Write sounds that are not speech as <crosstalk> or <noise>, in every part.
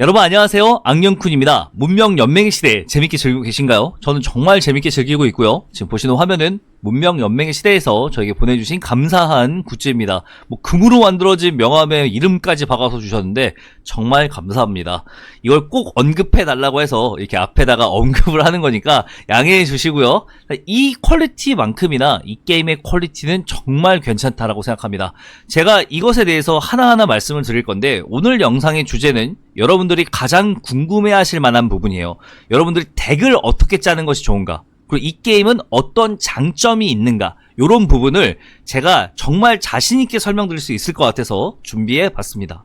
여러분 안녕하세요. 악령쿤입니다. 문명 연맹의 시대 재밌게 즐기고 계신가요? 저는 정말 재밌게 즐기고 있고요. 지금 보시는 화면은 문명 연맹의 시대에서 저에게 보내주신 감사한 굿즈입니다. 뭐 금으로 만들어진 명함에 이름까지 박아서 주셨는데 정말 감사합니다. 이걸 꼭 언급해 달라고 해서 이렇게 앞에다가 <laughs> 언급을 하는 거니까 양해해 주시고요. 이 퀄리티만큼이나 이 게임의 퀄리티는 정말 괜찮다라고 생각합니다. 제가 이것에 대해서 하나하나 말씀을 드릴 건데 오늘 영상의 주제는 여러분들이 가장 궁금해 하실 만한 부분이에요. 여러분들이 덱을 어떻게 짜는 것이 좋은가? 그리고 이 게임은 어떤 장점이 있는가? 이런 부분을 제가 정말 자신 있게 설명드릴 수 있을 것 같아서 준비해 봤습니다.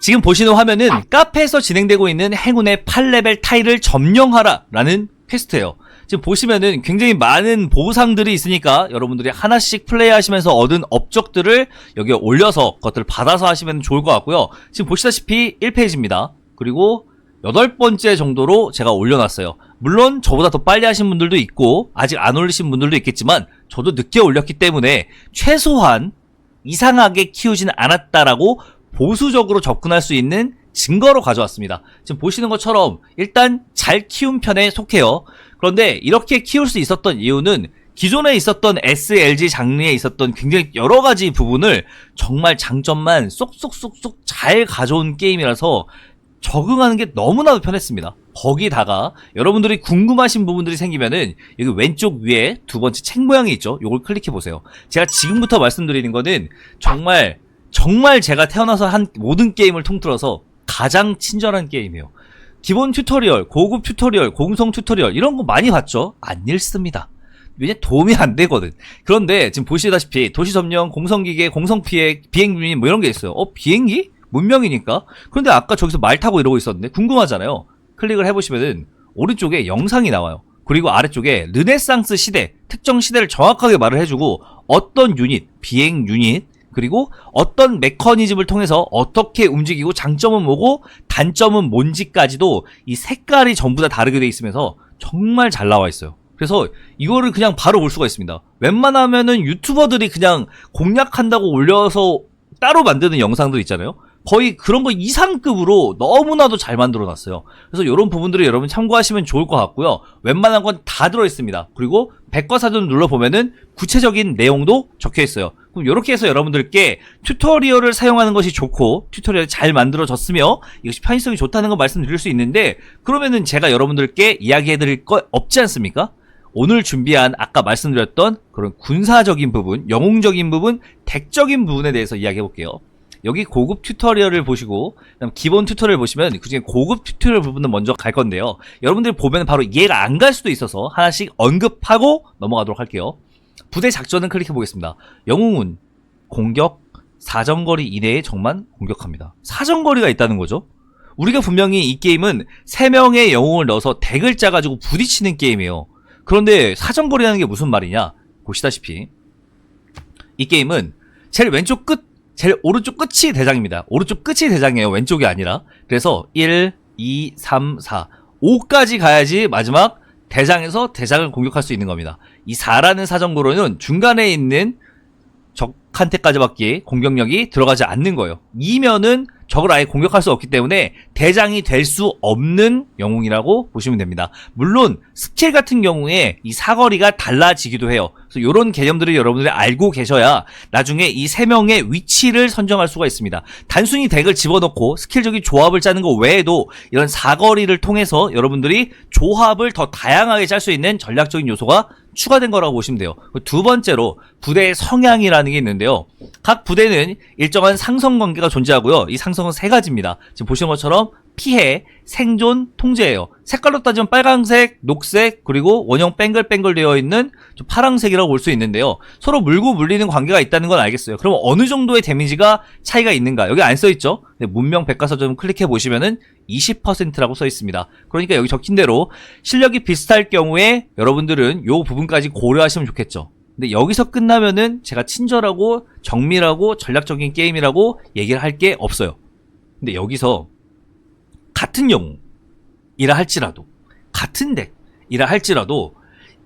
지금 보시는 화면은 카페에서 진행되고 있는 행운의 8레벨 타일을 점령하라 라는 퀘스트예요. 지금 보시면은 굉장히 많은 보상들이 있으니까 여러분들이 하나씩 플레이하시면서 얻은 업적들을 여기에 올려서 그것들을 받아서 하시면 좋을 것 같고요. 지금 보시다시피 1페이지입니다. 그리고 여덟 번째 정도로 제가 올려놨어요. 물론 저보다 더 빨리 하신 분들도 있고 아직 안 올리신 분들도 있겠지만 저도 늦게 올렸기 때문에 최소한 이상하게 키우지는 않았다라고 보수적으로 접근할 수 있는 증거로 가져왔습니다. 지금 보시는 것처럼 일단 잘 키운 편에 속해요. 그런데 이렇게 키울 수 있었던 이유는 기존에 있었던 SLG 장르에 있었던 굉장히 여러 가지 부분을 정말 장점만 쏙쏙쏙쏙 잘 가져온 게임이라서 적응하는 게 너무나도 편했습니다. 거기다가 여러분들이 궁금하신 부분들이 생기면은 여기 왼쪽 위에 두 번째 책 모양이 있죠. 요걸 클릭해 보세요. 제가 지금부터 말씀드리는 거는 정말 정말 제가 태어나서 한 모든 게임을 통틀어서 가장 친절한 게임이에요. 기본 튜토리얼, 고급 튜토리얼, 공성 튜토리얼 이런 거 많이 봤죠? 안 읽습니다. 왜냐 도움이 안 되거든. 그런데 지금 보시다시피 도시 점령, 공성 기계, 공성 피해, 비행유닛 뭐 이런 게 있어요. 어 비행기? 문명이니까. 그런데 아까 저기서 말 타고 이러고 있었는데 궁금하잖아요. 클릭을 해보시면은 오른쪽에 영상이 나와요. 그리고 아래쪽에 르네상스 시대, 특정 시대를 정확하게 말을 해주고 어떤 유닛, 비행 유닛, 그리고 어떤 메커니즘을 통해서 어떻게 움직이고 장점은 뭐고 단점은 뭔지까지도 이 색깔이 전부 다 다르게 돼 있으면서 정말 잘 나와 있어요. 그래서 이거를 그냥 바로 볼 수가 있습니다. 웬만하면은 유튜버들이 그냥 공략한다고 올려서 따로 만드는 영상들 있잖아요. 거의 그런 거 이상급으로 너무나도 잘 만들어 놨어요. 그래서 이런 부분들을 여러분 참고하시면 좋을 것 같고요. 웬만한 건 다 들어 있습니다. 그리고 백과사전 눌러 보면은 구체적인 내용도 적혀 있어요. 그럼 이렇게 해서 여러분들께 튜토리얼을 사용하는 것이 좋고 튜토리얼이 잘 만들어졌으며 이것이 편의성이 좋다는 거 말씀드릴 수 있는데 그러면은 제가 여러분들께 이야기해 드릴 거 없지 않습니까? 오늘 준비한 아까 말씀드렸던 그런 군사적인 부분, 영웅적인 부분, 덱적인 부분에 대해서 이야기해 볼게요. 여기 고급 튜토리얼을 보시고 그다음 기본 튜토리얼 보시면 그중에 고급 튜토리얼 부분은 먼저 갈 건데요. 여러분들이 보면 바로 이해가 안 갈 수도 있어서 하나씩 언급하고 넘어가도록 할게요. 부대 작전은 클릭해 보겠습니다. 영웅은 공격 사정거리 이내에 적만 공격합니다. 사정거리가 있다는 거죠. 우리가 분명히 이 게임은 3명의 영웅을 넣어서 덱을 짜가지고 부딪히는 게임이에요. 그런데 사정거리라는 게 무슨 말이냐? 보시다시피 이 게임은 제일 왼쪽 끝 제일 오른쪽 끝이 대장입니다. 오른쪽 끝이 대장이에요. 왼쪽이 아니라. 그래서 1, 2, 3, 4, 5까지 가야지 마지막 대장에서 대장을 공격할 수 있는 겁니다. 이 4라는 사정구로는 중간에 있는 적 한테까지밖에 공격력이 들어가지 않는 거예요. 2면은 적을 아예 공격할 수 없기 때문에 대장이 될 수 없는 영웅이라고 보시면 됩니다. 물론 스킬 같은 경우에 이 사거리가 달라지기도 해요. 그래서 이런 개념들을 여러분들이 알고 계셔야 나중에 이 세 명의 위치를 선정할 수가 있습니다. 단순히 덱을 집어넣고 스킬적인 조합을 짜는 것 외에도 이런 사거리를 통해서 여러분들이 조합을 더 다양하게 짤 수 있는 전략적인 요소가 추가된 거라고 보시면 돼요. 두 번째로 부대의 성향이라는 게 있는데요. 각 부대는 일정한 상성 관계가 존재하고요. 이 상성은 세 가지입니다. 지금 보시는 것처럼 피해, 생존, 통제예요. 색깔로 따지면 빨강색, 녹색, 그리고 원형 뺑글뺑글 되어 있는 좀 파랑색이라고 볼 수 있는데요. 서로 물고 물리는 관계가 있다는 건 알겠어요. 그럼 어느 정도의 데미지가 차이가 있는가? 여기 안 써 있죠? 네, 문명 백과사전 클릭해 보시면은 20%라고 써 있습니다. 그러니까 여기 적힌 대로 실력이 비슷할 경우에 여러분들은 요 부분까지 고려하시면 좋겠죠. 근데 여기서 끝나면은 제가 친절하고 정밀하고 전략적인 게임이라고 얘기를 할 게 없어요. 근데 여기서 같은 영웅이라 할지라도 같은 덱이라 할지라도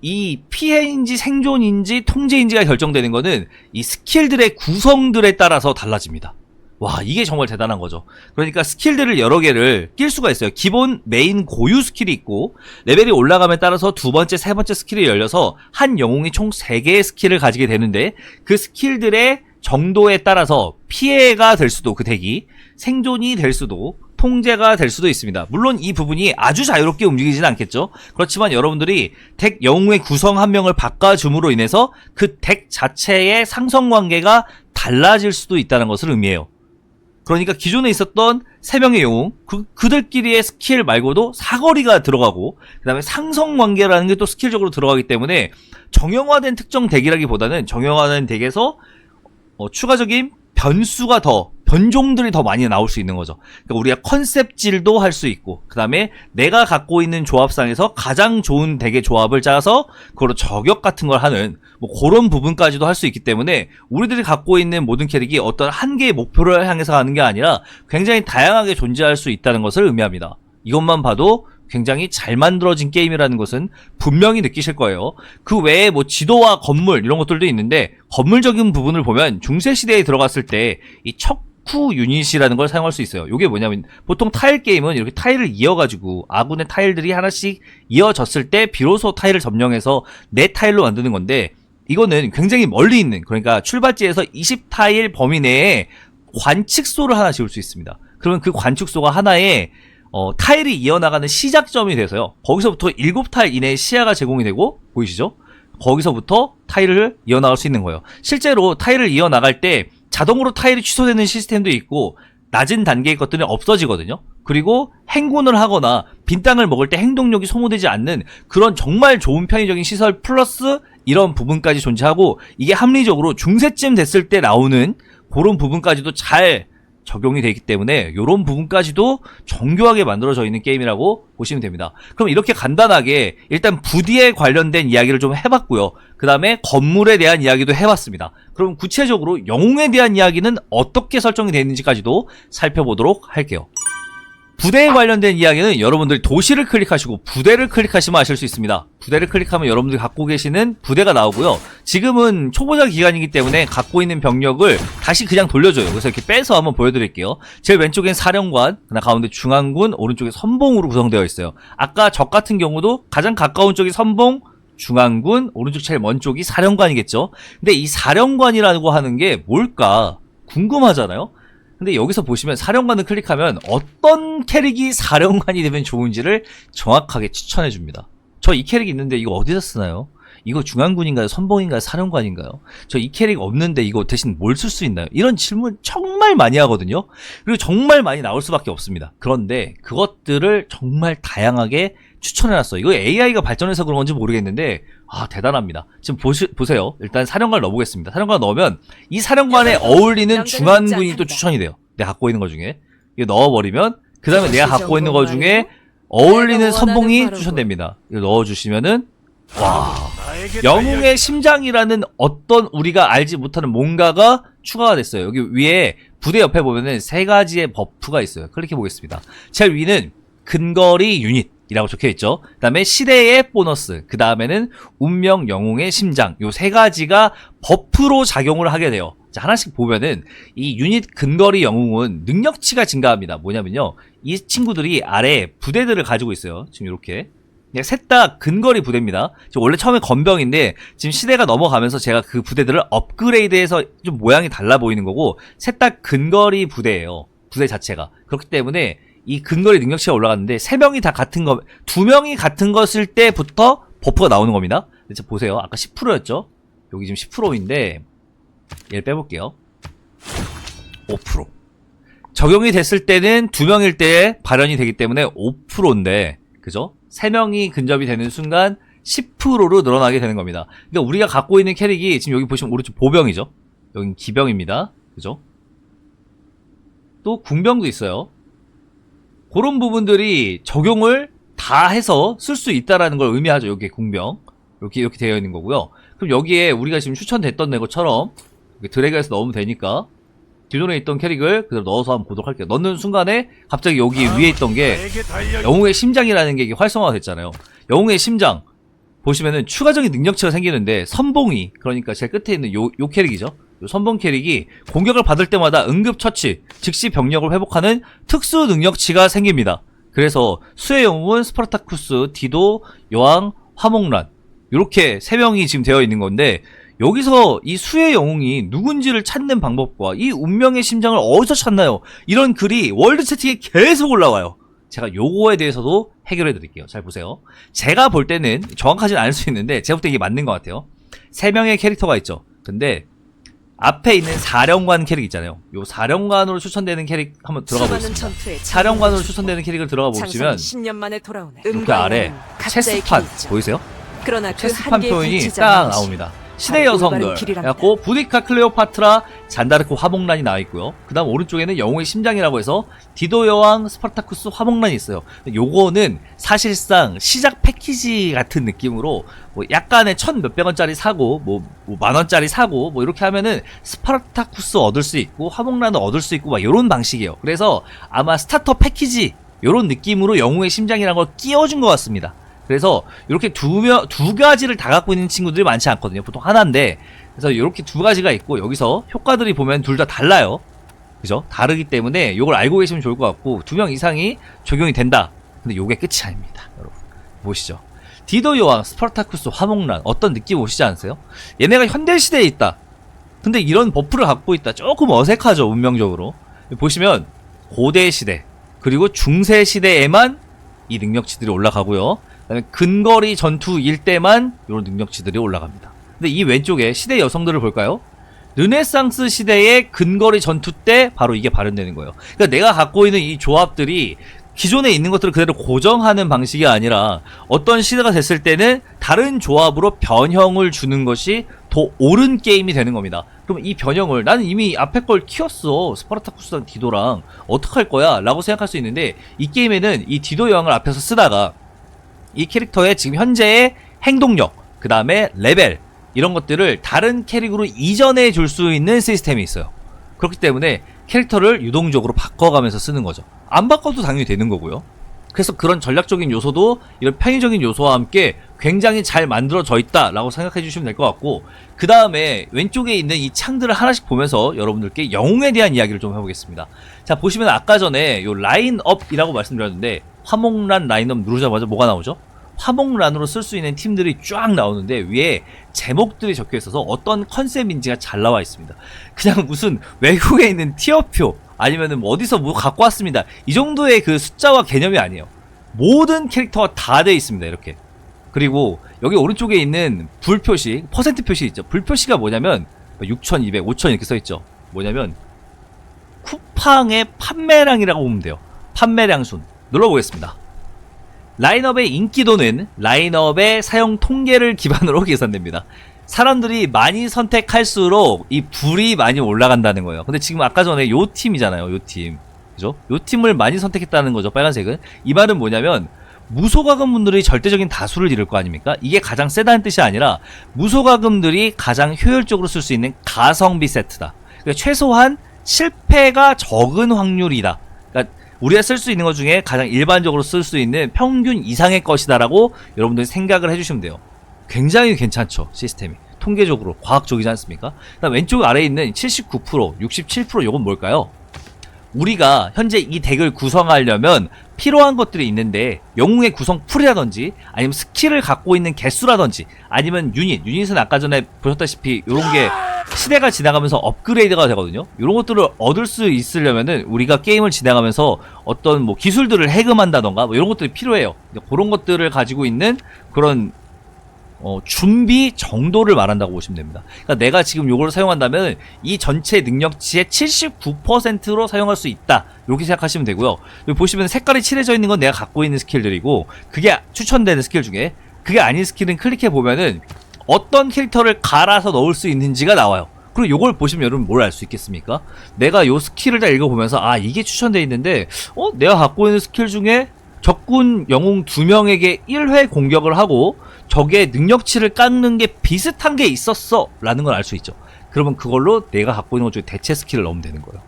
이 피해인지 생존인지 통제인지가 결정되는 거는 이 스킬들의 구성들에 따라서 달라집니다. 와, 이게 정말 대단한 거죠. 그러니까 스킬들을 여러 개를 낄 수가 있어요. 기본 메인 고유 스킬이 있고, 레벨이 올라감에 따라서 두 번째, 세 번째 스킬이 열려서 한 영웅이 총 세개의 스킬을 가지게 되는데, 그 스킬들의 정도에 따라서 피해가 될 수도 그 덱이, 생존이 될 수도, 통제가 될 수도 있습니다. 물론 이 부분이 아주 자유롭게 움직이지는 않겠죠. 그렇지만 여러분들이 덱 영웅의 구성 한 명을 바꿔줌으로 인해서 그 덱 자체의 상성 관계가 달라질 수도 있다는 것을 의미해요. 그러니까 기존에 있었던 세 명의 영웅, 그, 그들끼리의 스킬 말고도 사거리가 들어가고, 그 다음에 상성 관계라는 게 또 스킬적으로 들어가기 때문에 정형화된 특정 덱이라기보다는 정형화된 덱에서 어, 추가적인 변수가 더, 변종들이 더 많이 나올 수 있는 거죠. 그러니까 우리가 컨셉질도 할 수 있고, 그 다음에 내가 갖고 있는 조합상에서 가장 좋은 덱의 조합을 짜서 그거로 저격 같은 걸 하는 뭐 그런 부분까지도 할 수 있기 때문에 우리들이 갖고 있는 모든 캐릭이 어떤 한 개의 목표를 향해서 가는 게 아니라 굉장히 다양하게 존재할 수 있다는 것을 의미합니다. 이것만 봐도 굉장히 잘 만들어진 게임이라는 것은 분명히 느끼실 거예요. 그 외에 뭐 지도와 건물 이런 것들도 있는데 건물적인 부분을 보면 중세 시대에 들어갔을 때 이 척 후 유닛이라는 걸 사용할 수 있어요. 이게 뭐냐면 보통 타일 게임은 이렇게 타일을 이어가지고 아군의 타일들이 하나씩 이어졌을 때 비로소 타일을 점령해서 내 타일로 만드는 건데 이거는 굉장히 멀리 있는 그러니까 출발지에서 20타일 범위 내에 관측소를 하나 지을 수 있습니다. 그러면 그 관측소가 하나의 어, 타일이 이어나가는 시작점이 돼서요. 거기서부터 7타일 이내의 시야가 제공이 되고 보이시죠? 거기서부터 타일을 이어나갈 수 있는 거예요. 실제로 타일을 이어나갈 때 자동으로 타일이 취소되는 시스템도 있고 낮은 단계의 것들은 없어지거든요. 그리고 행군을 하거나 빈 땅을 먹을 때 행동력이 소모되지 않는 그런 정말 좋은 편의적인 시설 플러스 이런 부분까지 존재하고 이게 합리적으로 중세쯤 됐을 때 나오는 그런 부분까지도 잘 적용이 되기 때문에 이런 부분까지도 정교하게 만들어져 있는 게임이라고 보시면 됩니다. 그럼 이렇게 간단하게 일단 부디에 관련된 이야기를 좀 해봤고요. 그 다음에 건물에 대한 이야기도 해봤습니다. 그럼 구체적으로 영웅에 대한 이야기는 어떻게 설정이 되어 있는지까지도 살펴보도록 할게요. 부대에 관련된 이야기는 여러분들이 도시를 클릭하시고 부대를 클릭하시면 아실 수 있습니다. 부대를 클릭하면 여러분들이 갖고 계시는 부대가 나오고요. 지금은 초보자 기간이기 때문에 갖고 있는 병력을 다시 그냥 돌려줘요. 그래서 이렇게 빼서 한번 보여드릴게요. 제일 왼쪽엔 사령관, 그다음 가운데 중앙군, 오른쪽에 선봉으로 구성되어 있어요. 아까 적 같은 경우도 가장 가까운 쪽이 선봉, 중앙군, 오른쪽 제일 먼 쪽이 사령관이겠죠. 근데 이 사령관이라고 하는 게 뭘까 궁금하잖아요. 근데 여기서 보시면 사령관을 클릭하면 어떤 캐릭이 사령관이 되면 좋은지를 정확하게 추천해 줍니다. 저 이 캐릭 있는데 이거 어디서 쓰나요? 이거 중앙군인가요? 선봉인가요? 사령관인가요? 저 이 캐릭 없는데 이거 대신 뭘 쓸 수 있나요? 이런 질문 정말 많이 하거든요. 그리고 정말 많이 나올 수밖에 없습니다. 그런데 그것들을 정말 다양하게 추천해놨어요. 이거 AI가 발전해서 그런 건지 모르겠는데 아 대단합니다. 지금 보시, 보세요. 일단 사령관 넣어보겠습니다. 사령관 넣으면 이 사령관에 어울리는 중앙군이 또 추천이 돼요. 내가 갖고 있는 것 중에 이거 넣어버리면 그 다음에 내가 갖고 있는 것 중에 어울리는 선봉이 추천됩니다. 이거 넣어주시면은 와 영웅의 심장이라는 어떤 우리가 알지 못하는 뭔가가 추가가 됐어요. 여기 위에 부대 옆에 보면은 세 가지의 버프가 있어요. 클릭해 보겠습니다. 제일 위는 근거리 유닛. 이라고 적혀 있죠. 그 다음에 시대의 보너스, 그 다음에는 운명 영웅의 심장, 요 세 가지가 버프로 작용을 하게 돼요. 자, 하나씩 보면은 이 유닛 근거리 영웅은 능력치가 증가합니다. 뭐냐면요. 이 친구들이 아래 부대들을 가지고 있어요. 지금 이렇게. 셋다 근거리 부대입니다. 원래 처음에 건병인데 지금 시대가 넘어가면서 제가 그 부대들을 업그레이드해서 좀 모양이 달라 보이는 거고 셋 다 근거리 부대예요. 부대 자체가. 그렇기 때문에 이 근거리 능력치가 올라갔는데 세 명이 다 같은 거, 두 명이 같은 것일 때부터 버프가 나오는 겁니다. 이제 보세요. 아까 10%였죠? 여기 지금 10%인데 얘를 빼볼게요. 5%. 적용이 됐을 때는 두 명일 때 발현이 되기 때문에 5%인데, 그죠? 세 명이 근접이 되는 순간 10%로 늘어나게 되는 겁니다. 그러니까 우리가 갖고 있는 캐릭이 지금 여기 보시면 오른쪽 보병이죠? 여긴 기병입니다. 그죠? 또 궁병도 있어요. 그런 부분들이 적용을 다 해서 쓸 수 있다라는 걸 의미하죠. 여기 궁병. 이렇게 이렇게 되어 있는 거고요. 그럼 여기에 우리가 지금 추천됐던 내 것처럼 드래그해서 넣으면 되니까 기존에 있던 캐릭을 그대로 넣어서 한번 보도록 할게요. 넣는 순간에 갑자기 여기 위에 있던 게 영웅의 심장이라는 게 이게 활성화가 됐잖아요. 영웅의 심장 보시면은 추가적인 능력치가 생기는데 선봉이 그러니까 제일 끝에 있는 요, 요 캐릭이죠. 요 선봉 캐릭이 공격을 받을 때마다 응급처치, 즉시 병력을 회복하는 특수 능력치가 생깁니다. 그래서 수의 영웅은 스파르타쿠스, 디도, 여왕, 화목란 이렇게 세 명이 지금 되어 있는 건데 여기서 이 수의 영웅이 누군지를 찾는 방법과 이 운명의 심장을 어디서 찾나요? 이런 글이 월드 채팅에 계속 올라와요. 제가 요거에 대해서도 해결해 드릴게요. 잘 보세요. 제가 볼 때는 정확하진 않을 수 있는데 제가 볼 때 이게 맞는 것 같아요. 세 명의 캐릭터가 있죠. 근데 앞에 있는 사령관 캐릭 있잖아요. 요 사령관으로 추천되는 캐릭 한번 들어가 보겠습니다. 사령관으로 추천되는 캐릭을 들어가 보시면 장성이 10년 만에 돌아오네. 이렇게 아래 체스판 보이세요? 그러나 그 체스판 표현이 딱 나옵니다. 시대 바로 여성들. 올바른 길이랍니다. 그래갖고 부디카 클레오파트라, 잔다르크 화목란이 나와 있고요. 그 다음 오른쪽에는 영웅의 심장이라고 해서 디도 여왕, 스파르타쿠스 화목란이 있어요. 요거는 사실상 시작 패키지 같은 느낌으로 뭐 약간의 천 몇백 원짜리 사고 뭐, 뭐 만원짜리 사고 뭐 이렇게 하면은 스파르타쿠스 얻을 수 있고 화목란을 얻을 수 있고 막 요런 방식이에요. 그래서 아마 스타터 패키지 요런 느낌으로 영웅의 심장이라는 걸 끼워준 것 같습니다. 그래서 이렇게 두, 명, 두 가지를 다 갖고 있는 친구들이 많지 않거든요. 보통 하나인데, 그래서 이렇게 두 가지가 있고, 여기서 효과들이 보면 둘 다 달라요. 그죠? 다르기 때문에 이걸 알고 계시면 좋을 것 같고, 두 명 이상이 적용이 된다. 근데 요게 끝이 아닙니다. 여러분. 보시죠. 디도 여왕, 스파르타쿠스, 화목란, 어떤 느낌 오시지 않으세요? 얘네가 현대 시대에 있다. 근데 이런 버프를 갖고 있다. 조금 어색하죠, 운명적으로. 보시면, 고대 시대, 그리고 중세 시대에만 이 능력치들이 올라가고요. 근거리 전투일 때만 이런 능력치들이 올라갑니다. 근데 이 왼쪽에 시대 여성들을 볼까요? 르네상스 시대의 근거리 전투 때 바로 이게 발현되는 거예요. 그러니까 내가 갖고 있는 이 조합들이 기존에 있는 것들을 그대로 고정하는 방식이 아니라 어떤 시대가 됐을 때는 다른 조합으로 변형을 주는 것이 더 옳은 게임이 되는 겁니다. 그럼 이 변형을 나는 이미 앞에 걸 키웠어. 스파르타쿠스랑 디도랑 어떡할 거야? 라고 생각할 수 있는데 이 게임에는 이 디도 여왕을 앞에서 쓰다가 이 캐릭터의 지금 현재의 행동력, 그 다음에 레벨, 이런 것들을 다른 캐릭으로 이전해 줄 수 있는 시스템이 있어요. 그렇기 때문에 캐릭터를 유동적으로 바꿔가면서 쓰는 거죠. 안 바꿔도 당연히 되는 거고요. 그래서 그런 전략적인 요소도 이런 편의적인 요소와 함께 굉장히 잘 만들어져 있다라고 생각해 주시면 될 것 같고 그 다음에 왼쪽에 있는 이 창들을 하나씩 보면서 여러분들께 영웅에 대한 이야기를 좀 해보겠습니다. 자 보시면 아까 전에 요 라인업이라고 말씀드렸는데 화목란 라인업 누르자마자 뭐가 나오죠? 화목란으로 쓸 수 있는 팀들이 쫙 나오는데 위에 제목들이 적혀 있어서 어떤 컨셉인지가 잘 나와 있습니다. 그냥 무슨 외국에 있는 티어표 아니면은 뭐 어디서 뭐 갖고 왔습니다. 이 정도의 그 숫자와 개념이 아니에요. 모든 캐릭터가 다 돼 있습니다. 이렇게. 그리고 여기 오른쪽에 있는 불 표시, 퍼센트 표시 있죠. 불 표시가 뭐냐면 6,200, 5,000 이렇게 써 있죠. 뭐냐면 쿠팡의 판매량이라고 보면 돼요. 판매량 순. 눌러보겠습니다. 라인업의 인기도는 라인업의 사용 통계를 기반으로 <laughs> 계산됩니다. 사람들이 많이 선택할수록 이 불이 많이 올라간다는 거예요. 근데 지금 아까 전에 요 팀이잖아요. 요 팀. 그죠? 요 팀을 많이 선택했다는 거죠. 빨간색은. 이 말은 뭐냐면 무소가금 분들이 절대적인 다수를 이룰 거 아닙니까? 이게 가장 세다는 뜻이 아니라 무소가금들이 가장 효율적으로 쓸 수 있는 가성비 세트다. 그러니까 최소한 실패가 적은 확률이다. 우리가 쓸 수 있는 것 중에 가장 일반적으로 쓸 수 있는 평균 이상의 것이다라고 여러분들이 생각을 해주시면 돼요. 굉장히 괜찮죠 시스템이 통계적으로 과학적이지 않습니까? 그다음 왼쪽 아래에 있는 79% 67% 요건 뭘까요? 우리가 현재 이 덱을 구성하려면 필요한 것들이 있는데 영웅의 구성 풀이라든지 아니면 스킬을 갖고 있는 개수라든지 아니면 유닛 유닛은 아까 전에 보셨다시피 이런 게 시대가 지나가면서 업그레이드가 되거든요 이런 것들을 얻을 수 있으려면은 우리가 게임을 진행하면서 어떤 뭐 기술들을 해금한다던가 뭐 이런 것들이 필요해요 그런 것들을 가지고 있는 그런 어, 준비 정도를 말한다고 보시면 됩니다. 그러니까 내가 지금 요걸 사용한다면 이 전체 능력치의 79%로 사용할 수 있다. 이렇게 생각하시면 되고요. 여기 보시면 색깔이 칠해져 있는 건 내가 갖고 있는 스킬들이고 그게 추천되는 스킬 중에 그게 아닌 스킬은 클릭해 보면은 어떤 캐릭터를 갈아서 넣을 수 있는지가 나와요. 그리고 요걸 보시면 여러분 뭘 알 수 있겠습니까? 내가 요 스킬을 다 읽어보면서 아 이게 추천돼 있는데 어 내가 갖고 있는 스킬 중에 적군 영웅 두 명에게 1회 공격을 하고 적의 능력치를 깎는 게 비슷한 게 있었어 라는 걸 알 수 있죠 그러면 그걸로 내가 갖고 있는 것 중에 대체 스킬을 넣으면 되는 거예요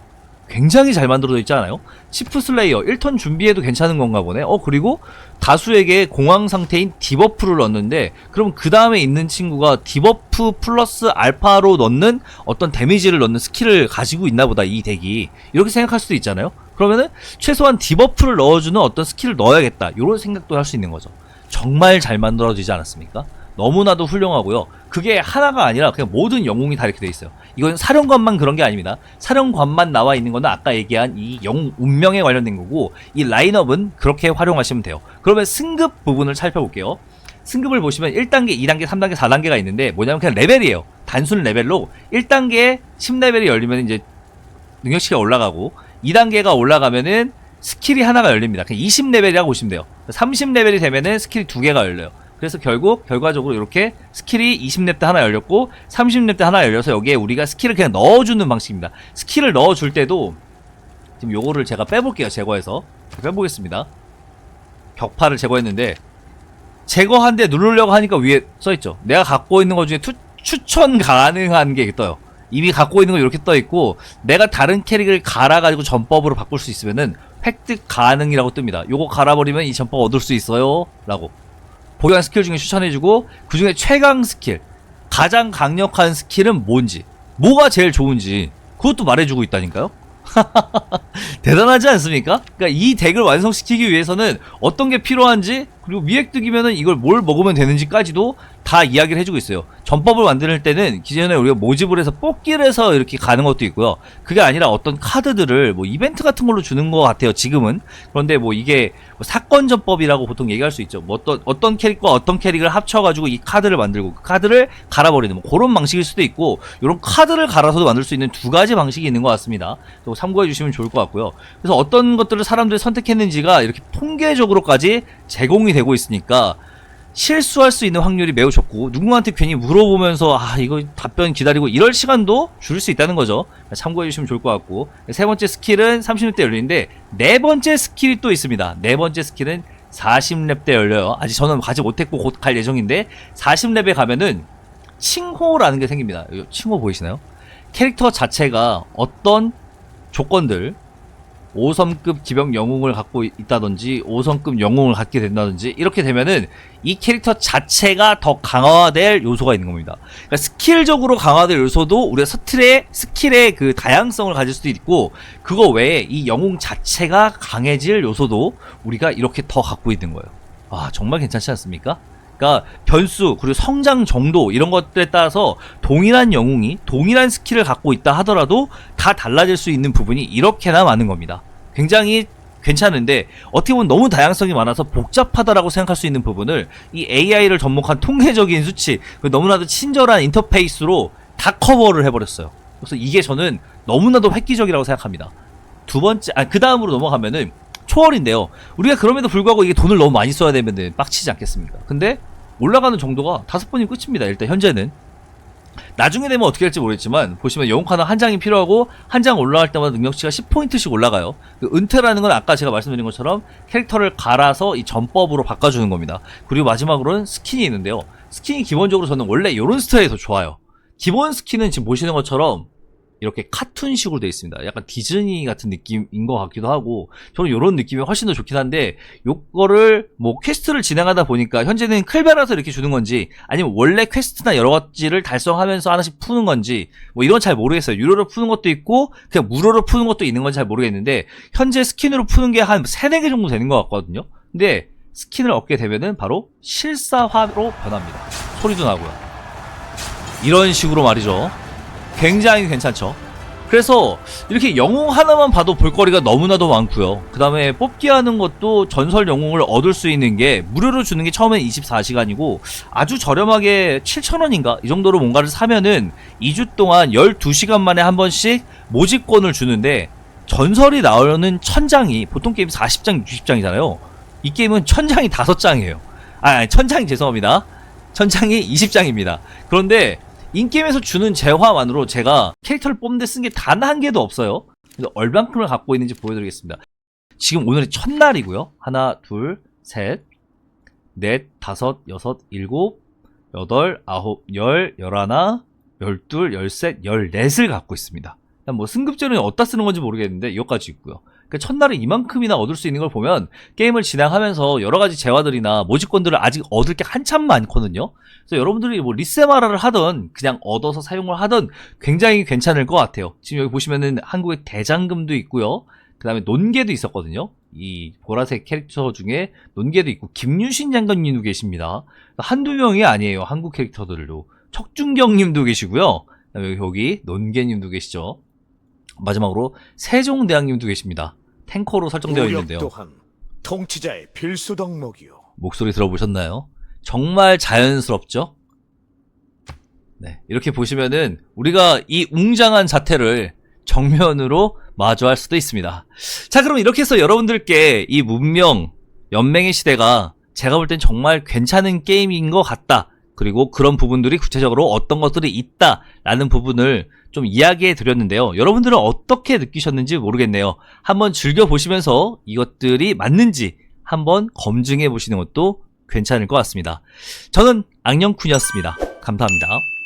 굉장히 잘 만들어져 있지 않아요? 치프 슬레이어 1턴 준비해도 괜찮은 건가 보네. 어 그리고 다수에게 공황 상태인 디버프를 넣는데 그럼 그 다음에 있는 친구가 디버프 플러스 알파로 넣는 어떤 데미지를 넣는 스킬을 가지고 있나 보다 이 덱이 이렇게 생각할 수도 있잖아요. 그러면은 최소한 디버프를 넣어주는 어떤 스킬을 넣어야겠다 이런 생각도 할 수 있는 거죠. 정말 잘 만들어지지 않았습니까? 너무나도 훌륭하고요. 그게 하나가 아니라 그냥 모든 영웅이 다 이렇게 돼 있어요. 이건 사령관만 그런 게 아닙니다. 사령관만 나와 있는 거는 아까 얘기한 이 영웅 운명에 관련된 거고 이 라인업은 그렇게 활용하시면 돼요. 그러면 승급 부분을 살펴볼게요. 승급을 보시면 1단계, 2단계, 3단계, 4단계가 있는데 뭐냐면 그냥 레벨이에요. 단순 레벨로 1단계 10레벨이 열리면 이제 능력치가 올라가고 2단계가 올라가면은 스킬이 하나가 열립니다. 그냥 20레벨이라고 보시면 돼요. 30레벨이 되면은 스킬이 두 개가 열려요. 그래서 결국 결과적으로 이렇게 스킬이 20렙 때 하나 열렸고 30렙 때 하나 열려서 여기에 우리가 스킬을 그냥 넣어주는 방식입니다. 스킬을 넣어줄 때도 지금 요거를 제가 빼볼게요. 제거해서 빼보겠습니다. 격파를 제거했는데 제거한데 누르려고 하니까 위에 써있죠. 내가 갖고 있는 것 중에 투- 추천 가능한 게 떠요. 이미 갖고 있는 거 이렇게 떠 있고 내가 다른 캐릭을 갈아가지고 전법으로 바꿀 수 있으면은 획득 가능이라고 뜹니다. 요거 갈아버리면 이 전법 얻을 수 있어요. 라고 보유한 스킬 중에 추천해주고 그 중에 최강 스킬 가장 강력한 스킬은 뭔지 뭐가 제일 좋은지 그것도 말해주고 있다니까요. <laughs> 대단하지 않습니까? 그러니까 이 덱을 완성시키기 위해서는 어떤 게 필요한지 그리고 미획득이면은 이걸 뭘 먹으면 되는지까지도 다 이야기를 해주고 있어요. 전법을 만들 때는 기존에 우리가 모집을 해서 뽑기를 해서 이렇게 가는 것도 있고요. 그게 아니라 어떤 카드들을 뭐 이벤트 같은 걸로 주는 것 같아요. 지금은 그런데 뭐 이게 뭐 사건 전법이라고 보통 얘기할 수 있죠. 뭐 어떤 어떤 캐릭과 어떤 캐릭을 합쳐가지고 이 카드를 만들고 그 카드를 갈아버리는 뭐 그런 방식일 수도 있고 이런 카드를 갈아서도 만들 수 있는 두 가지 방식이 있는 것 같습니다. 또 참고해 주시면 좋을 것 같고요. 그래서 어떤 것들을 사람들이 선택했는지가 이렇게 통계적으로까지 제공이 되고 있으니까 실수할 수 있는 확률이 매우 적고 누군가한테 괜히 물어보면서 아 이거 답변 기다리고 이럴 시간도 줄일 수 있다는 거죠. 참고해 주시면 좋을 것 같고. 세 번째 스킬은 30렙 때 열리는데 네 번째 스킬이 또 있습니다. 네 번째 스킬은 40렙 때 열려요. 아직 저는 가지 못했고 곧 갈 예정인데 40렙에 가면은 칭호라는 게 생깁니다. 칭호 보이시나요? 캐릭터 자체가 어떤 조건들 5섬급 기병 영웅을 갖고 있다든지 5섬급 영웅을 갖게 된다든지 이렇게 되면은 이 캐릭터 자체가 더 강화될 요소가 있는 겁니다. 그러니까 스킬적으로 강화될 요소도 우리가 스킬의 스킬의 그 다양성을 가질 수도 있고 그거 외에 이 영웅 자체가 강해질 요소도 우리가 이렇게 더 갖고 있는 거예요. 아 정말 괜찮지 않습니까? 그러니까 변수 그리고 성장 정도 이런 것들에 따라서 동일한 영웅이 동일한 스킬을 갖고 있다 하더라도 다 달라질 수 있는 부분이 이렇게나 많은 겁니다. 굉장히 괜찮은데 어떻게 보면 너무 다양성이 많아서 복잡하다라고 생각할 수 있는 부분을 이 AI를 접목한 통계적인 수치 그리고 너무나도 친절한 인터페이스로 다 커버를 해버렸어요. 그래서 이게 저는 너무나도 획기적이라고 생각합니다. 두 번째, 아, 그 다음으로 넘어가면은 초월인데요. 우리가 그럼에도 불구하고 이게 돈을 너무 많이 써야 되면은 빡치지 않겠습니까? 근데 올라가는 정도가 다섯 번이 끝입니다. 일단 현재는. 나중에 되면 어떻게 할지 모르겠지만 보시면 영웅 카드 한 장이 필요하고 한 장 올라갈 때마다 능력치가 10포인트씩 올라가요. 그 은퇴라는 건 아까 제가 말씀드린 것처럼 캐릭터를 갈아서 이 전법으로 바꿔주는 겁니다. 그리고 마지막으로는 스킨이 있는데요. 스킨이 기본적으로 저는 원래 이런 스타일이 더 좋아요. 기본 스킨은 지금 보시는 것처럼 이렇게 카툰식으로 되어 있습니다. 약간 디즈니 같은 느낌인 것 같기도 하고 저는 이런 느낌이 훨씬 더 좋긴 한데 요거를 뭐 퀘스트를 진행하다 보니까 현재는 클베라서 이렇게 주는 건지 아니면 원래 퀘스트나 여러 가지를 달성하면서 하나씩 푸는 건지 뭐 이런 잘 모르겠어요. 유료로 푸는 것도 있고 그냥 무료로 푸는 것도 있는 건지 잘 모르겠는데 현재 스킨으로 푸는 게 한 3, 4개 정도 되는 것 같거든요. 근데 스킨을 얻게 되면은 바로 실사화로 변합니다. 소리도 나고요. 이런 식으로 말이죠. 굉장히 괜찮죠. 그래서 이렇게 영웅 하나만 봐도 볼거리가 너무나도 많고요. 그 다음에 뽑기 하는 것도 전설 영웅을 얻을 수 있는 게 무료로 주는 게 처음엔 24시간이고 아주 저렴하게 7,000원인가 이 정도로 뭔가를 사면은 2주 동안 12시간 만에 한 번씩 모집권을 주는데 전설이 나오는 천장이 보통 게임 40장, 60장이잖아요. 이 게임은 천장이 5장이에요. 아, 천장이 죄송합니다. 천장이 20장입니다. 그런데 인게임에서 주는 재화만으로 제가 캐릭터를 뽑는데 쓴 게 단 한 개도 없어요. 그래서 얼만큼을 갖고 있는지 보여드리겠습니다. 지금 오늘이 첫날이고요. 하나, 둘, 셋, 넷, 다섯, 여섯, 일곱, 여덟, 아홉, 열, 열하나, 열둘, 열셋, 열넷을 갖고 있습니다. 뭐 승급제는 어디다 쓰는 건지 모르겠는데 이것까지 있고요. 그러니까 첫날에 이만큼이나 얻을 수 있는 걸 보면 게임을 진행하면서 여러 가지 재화들이나 모집권들을 아직 얻을 게 한참 많거든요. 그래서 여러분들이 뭐 리세마라를 하든 그냥 얻어서 사용을 하든 굉장히 괜찮을 것 같아요. 지금 여기 보시면은 한국의 대장금도 있고요. 그 다음에 논개도 있었거든요. 이 보라색 캐릭터 중에 논개도 있고 김유신 장관님도 계십니다. 한두 명이 아니에요. 한국 캐릭터들도. 척준경님도 계시고요. 여기 논개님도 계시죠. 마지막으로 세종대왕님도 계십니다. 탱커로 설정되어 있는데요. 또한 통치자의 필수 덕목이요. 목소리 들어보셨나요? 정말 자연스럽죠? 네, 이렇게 보시면은 우리가 이 웅장한 자태를 정면으로 마주할 수도 있습니다. 자, 그럼 이렇게 해서 여러분들께 이 문명 연맹의 시대가 제가 볼 땐 정말 괜찮은 게임인 것 같다. 그리고 그런 부분들이 구체적으로 어떤 것들이 있다라는 부분을 좀 이야기해 드렸는데요. 여러분들은 어떻게 느끼셨는지 모르겠네요. 한번 즐겨보시면서 이것들이 맞는지 한번 검증해 보시는 것도 괜찮을 것 같습니다. 저는 악령쿤이었습니다. 감사합니다.